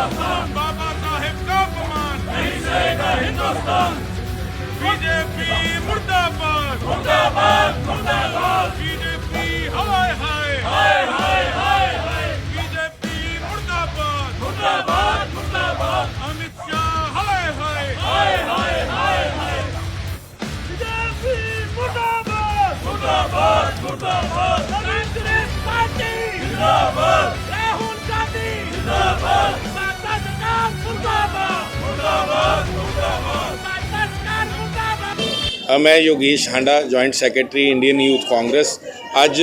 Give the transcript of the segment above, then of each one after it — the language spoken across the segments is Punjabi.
पाकिस्तान बाबा साहेब का अपमान नहीं सहेगा हिंदुस्तान बीजेपी मुर्दाबाद मुर्दाबाद मुर्दाबाद बीजेपी हाय हाय हाय हाय हाय बीजेपी मुर्दाबाद मुर्दाबाद ਮੈਂ Yogesh Handa joint secretary Indian youth Congress ਅੱਜ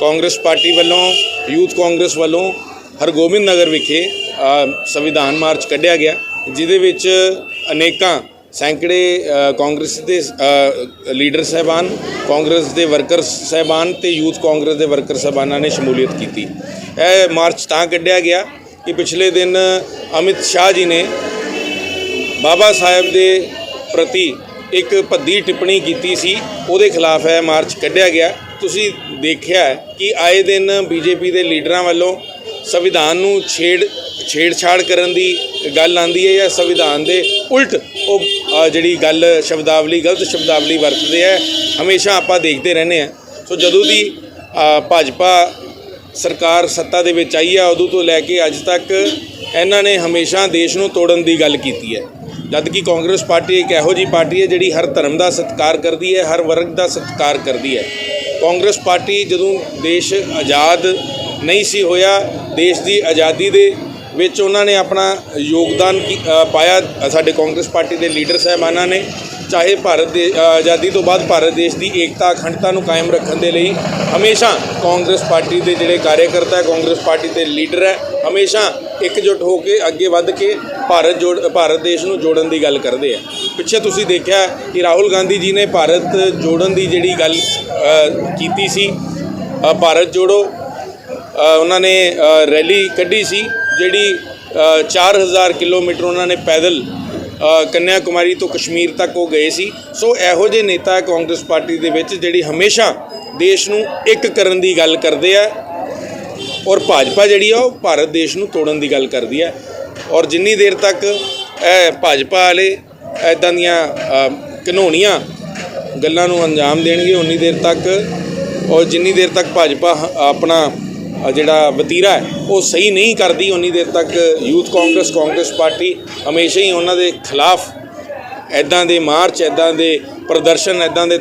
ਕਾਂਗਰਸ ਪਾਰਟੀ ਵੱਲੋਂ ਯੂਥ ਕਾਂਗਰਸ ਵੱਲੋਂ ਹਰਗੋਬਿੰਦ ਨਗਰ ਵਿਖੇ ਸੰਵਿਧਾਨ ਮਾਰਚ ਕੱਢਿਆ ਗਿਆ, ਜਿਹਦੇ ਵਿੱਚ ਅਨੇਕਾਂ ਸੈਂਕੜੇ ਕਾਂਗਰਸ ਦੇ ਲੀਡਰ ਸਹਿਬਾਨ, ਕਾਂਗਰਸ ਦੇ ਵਰਕਰ ਸਹਿਬਾਨ ਤੇ ਯੂਥ ਕਾਂਗਰਸ ਦੇ ਵਰਕਰ ਸਹਿਬਾਨਾਂ ਨੇ ਸ਼ਮੂਲੀਅਤ ਕੀਤੀ। ਇਹ ਮਾਰਚ ਤਾਂ ਕੱਢਿਆ ਗਿਆ ਕਿ ਪਿਛਲੇ ਦਿਨ ਅਮਿਤ ਸ਼ਾਹ ਜੀ ਨੇ ਬਾਬਾ ਸਾਹਿਬ ਦੇ ਪ੍ਰਤੀ ਇੱਕ ਭੱਦੀ ਟਿੱਪਣੀ ਕੀਤੀ ਸੀ, ਉਹਦੇ ਖਿਲਾਫ ਹੈ ਮਾਰਚ ਕੱਢਿਆ ਗਿਆ। ਤੁਸੀਂ ਦੇਖਿਆ ਕਿ ਆਏ ਦਿਨ ਬੀਜੇਪੀ ਦੇ ਲੀਡਰਾਂ ਵੱਲੋਂ ਸੰਵਿਧਾਨ ਨੂੰ ਛੇੜ ਛੇੜਛਾੜ ਕਰਨ ਦੀ ਗੱਲ ਆਂਦੀ ਹੈ ਜਾਂ ਸੰਵਿਧਾਨ ਦੇ ਉਲਟ ਉਹ ਜਿਹੜੀ ਗੱਲ ਸ਼ਬਦਾਵਲੀ, ਗਲਤ ਸ਼ਬਦਾਵਲੀ ਵਰਤਦੇ ਹੈ, ਹਮੇਸ਼ਾ ਆਪਾਂ ਦੇਖਦੇ ਰਹਿੰਦੇ ਆ ਸੋ ਜਦੋਂ ਦੀ ਭਾਜਪਾ ਸਰਕਾਰ ਸੱਤਾ ਦੇ ਵਿੱਚ ਆਈ ਆ ਉਦੋਂ ਤੋਂ ਲੈ ਕੇ ਅੱਜ ਤੱਕ ਇਹਨਾਂ ਨੇ ਹਮੇਸ਼ਾ ਦੇਸ਼ ਨੂੰ ਤੋੜਨ ਦੀ ਗੱਲ ਕੀਤੀ ਹੈ। ਜਦ ਕਿ ਕਾਂਗਰਸ ਪਾਰਟੀ ਇੱਕ ਇਹੋ ਜੀ ਪਾਰਟੀ ਹੈ ਜਿਹੜੀ ਹਰ ਧਰਮ ਦਾ ਸਤਿਕਾਰ ਕਰਦੀ ਹੈ, ਹਰ ਵਰਗ ਦਾ ਸਤਿਕਾਰ ਕਰਦੀ ਹੈ। ਕਾਂਗਰਸ ਪਾਰਟੀ ਜਦੋਂ ਦੇਸ਼ ਆਜ਼ਾਦ ਨਹੀਂ ਸੀ ਹੋਇਆ, ਦੇਸ਼ ਦੀ ਆਜ਼ਾਦੀ ਦੇ ਵਿੱਚ ਉਹਨਾਂ ਨੇ ਆਪਣਾ ਯੋਗਦਾਨ ਪਾਇਆ। ਸਾਡੇ ਕਾਂਗਰਸ ਪਾਰਟੀ ਦੇ ਲੀਡਰ ਸਾਹਿਬਾਨਾਂ ਨੇ, ਚਾਹੇ ਭਾਰਤ ਦੇ ਆਜ਼ਾਦੀ ਤੋਂ ਬਾਅਦ ਭਾਰਤ ਦੇਸ਼ ਦੀ ਏਕਤਾ, ਅਖੰਡਤਾ ਨੂੰ ਕਾਇਮ ਰੱਖਣ ਦੇ ਲਈ ਹਮੇਸ਼ਾ ਕਾਂਗਰਸ ਪਾਰਟੀ ਦੇ ਜਿਹੜੇ ਕਾਰਜਕਰਤਾ ਹੈ, ਕਾਂਗਰਸ ਪਾਰਟੀ ਦੇ ਲੀਡਰ ਹੈ, ਹਮੇਸ਼ਾ ਇਕਜੁੱਟ ਹੋ ਕੇ ਅੱਗੇ ਵੱਧ ਕੇ ਭਾਰਤ ਜੋੜ ਭਾਰਤ ਦੇਸ਼ ਨੂੰ ਜੋੜਨ ਦੀ ਗੱਲ ਕਰਦੇ ਆ। ਪਿੱਛੇ ਤੁਸੀਂ ਦੇਖਿਆ ਕਿ ਰਾਹੁਲ ਗਾਂਧੀ ਜੀ ਨੇ ਭਾਰਤ ਜੋੜਨ ਦੀ ਜਿਹੜੀ ਗੱਲ ਕੀਤੀ ਸੀ ਭਾਰਤ ਜੋੜੋ ਉਹਨਾਂ ਨੇ ਰੈਲੀ ਕੱਢੀ ਸੀ ਜਿਹੜੀ ਅ, 4000 ਕਿਲੋਮੀਟਰ ਉਹਨਾਂ ਨੇ ਪੈਦਲ ਕੰਨਿਆ ਕੁਮਾਰੀ ਤੋਂ ਕਸ਼ਮੀਰ ਤੱਕ ਉਹ ਗਏ ਸੀ। ਸੋ ਇਹੋ ਜਿਹੇ ਨੇਤਾ ਕਾਂਗਰਸ ਪਾਰਟੀ ਦੇ ਵਿੱਚ ਜਿਹੜੀ ਹਮੇਸ਼ਾ ਦੇਸ਼ ਨੂੰ ਇੱਕ ਕਰਨ ਦੀ ਗੱਲ ਕਰਦੇ ਆ। ਔਰ ਭਾਜਪਾ ਜਿਹੜੀ ਆ ਉਹ ਭਾਰਤ ਦੇਸ਼ ਨੂੰ ਤੋੜਨ ਦੀ ਗੱਲ ਕਰਦੀ ਹੈ ਔਰ ਜਿੰਨੀ ਦੇਰ ਤੱਕ ਇਹ ਭਾਜਪਾ ਵਾਲੇ ਐਦਾਂ ਦੀਆਂ ਅ, ਗੱਲਾਂ ਨੂੰ ਅੰਜਾਮ ਦੇਣਗੇ ਉਨੀ ਦੇਰ ਤੱਕ ਔਰ ਜਿੰਨੀ ਦੇਰ ਤੱਕ ਭਾਜਪਾ ਹ- ਆਪਣਾ ਜਿਹੜਾ ਵਤੀਰਾ ਹੈ ਉਹ ਸਹੀ ਨਹੀਂ ਕਰਦੀ ਉਨੀ ਦੇਰ ਤੱਕ ਯੂਥ ਕਾਂਗਰਸ ਕਾਂਗਰਸ ਪਾਰਟੀ ਹਮੇਸ਼ਾ ਹੀ ਉਹਨਾਂ ਦੇ ਖਿਲਾਫ ਐਦਾਂ ਦੇ ਮਾਰਚ ਐਦਾਂ ਦੇ ਪ੍ਰਦਰਸ਼ਨ ਐਦਾਂ ਦੇ